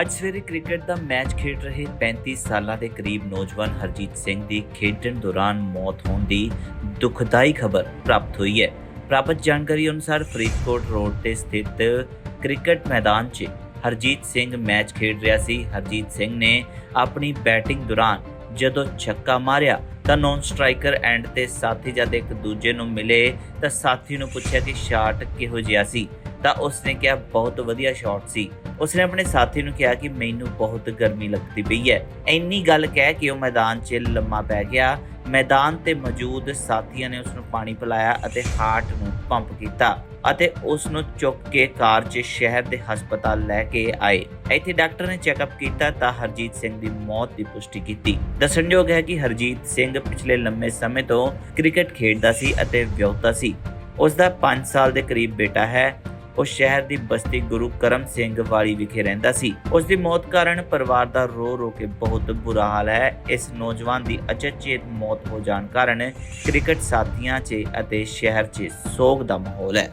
ਅੱਜ ਸਵੇਰੇ ਕ੍ਰਿਕਟ ਦਾ ਮੈਚ ਖੇਡ ਰਹੇ 35 ਸਾਲਾਂ ਦੇ ਕਰੀਬ ਨੌਜਵਾਨ ਹਰਜੀਤ ਸਿੰਘ ਦੀ ਖੇਡਣ ਦੌਰਾਨ ਮੌਤ ਹੋਣ ਦੀ ਦੁਖਦਾਈ ਖਬਰ ਪ੍ਰਾਪਤ ਹੋਈ ਹੈ। ਪ੍ਰਾਪਤ ਜਾਣਕਾਰੀ ਅਨੁਸਾਰ ਫਰੀਦਕੋਟ ਰੋਡ ਤੇ ਸਥਿਤ ਕ੍ਰਿਕਟ ਮੈਦਾਨ 'ਚ ਹਰਜੀਤ ਸਿੰਘ ਮੈਚ ਖੇਡ ਰਿਹਾ ਸੀ। ਹਰਜੀਤ ਸਿੰਘ ਨੇ ਆਪਣੀ ਬੈਟਿੰਗ ਦੌਰਾਨ ਜਦੋਂ ਛੱਕਾ ਮਾਰਿਆ ਤਾਂ ਨੌਨ ਸਟ੍ਰਾਈਕਰ ਐਂਡ ਤੇ ਸਾਥੀ ਜਦ ਇੱਕ ਦੂਜੇ ਨੂੰ ਮਿਲੇ ਤਾਂ ਸਾਥੀ ਨੂੰ ਪੁੱਛਿਆ ਕਿ ਸ਼ਾਟ ਕਿਹੋ ਜਿਹਾ ਸੀ। ਤਾਂ ਉਸਨੇ ਕਿਹਾ, ਬਹੁਤ ਵਧੀਆ ਸ਼ਾਟ ਸੀ। ਉਸਨੇ ਆਪਣੇ ਸਾਥੀ ਨੂੰ ਕਿਹਾ ਕਿ, ਮੈਨੂੰ ਬਹੁਤ ਗਰਮੀ ਲੱਗਦੀ ਪਈ ਹੈ। ਇੰਨੀ ਗੱਲ ਕਹਿ ਕੇ ਉਹ ਮੈਦਾਨ 'ਚ ਲੰਮਾ ਪੈ ਗਿਆ। ਮੈਦਾਨ ਤੇ ਮੌਜੂਦ ਸਾਥੀਆਂ ਨੇ ਉਸ ਨੂੰ ਪਾਣੀ ਪਿਲਾਇਆ ਅਤੇ ਹਾਰਟ ਨੂੰ ਪੰਪ ਕੀਤਾ ਅਤੇ ਉਸ ਨੂੰ ਚੁੱਕ ਕੇ ਕਾਰ 'ਚ ਸ਼ਹਿਰ ਦੇ ਹਸਪਤਾਲ ਲੈ ਕੇ ਆਏ। ਇੱਥੇ ਡਾਕਟਰ ਨੇ ਚੈੱਕਅਪ ਕੀਤਾ ਤਾਂ ਹਰਜੀਤ ਸਿੰਘ ਦੀ ਮੌਤ ਦੀ ਪੁਸ਼ਟੀ ਕੀਤੀ। ਦੱਸਣਯੋਗ ਹੈ ਕਿ ਹਰਜੀਤ ਸਿੰਘ ਪਿਛਲੇ ਲੰਮੇ ਸਮੇਂ ਤੋਂ ਕ੍ਰਿਕਟ ਖੇਡਦਾ ਸੀ ਅਤੇ ਵਿਆਹੁਤਾ ਸੀ। ਉਸ ਦਾ 5 ਸਾਲ ਦੇ ਕਰੀਬ ਬੇਟਾ ਹੈ। ਉਹ ਸ਼ਹਿਰ ਦੀ ਬਸਤੀ ਗੁਰੂ ਕਰਮ ਸਿੰਘ ਵਾਲੀ ਵਿਖੇ ਰਹਿੰਦਾ ਸੀ। ਉਸ ਦੀ ਮੌਤ ਕਾਰਨ ਪਰਿਵਾਰ ਦਾ ਰੋ ਰੋ ਕੇ ਬਹੁਤ ਬੁਰਾ ਹਾਲ ਹੈ। ਇਸ ਨੌਜਵਾਨ ਦੀ ਅਚਨਚੇਤ ਮੌਤ ਹੋ ਜਾਣ ਕਾਰਨ ਕ੍ਰਿਕਟ ਸਾਥੀਆਂ 'ਚ ਅਤੇ ਸ਼ਹਿਰ 'ਚ ਸੋਗ ਦਾ ਮਾਹੌਲ ਹੈ।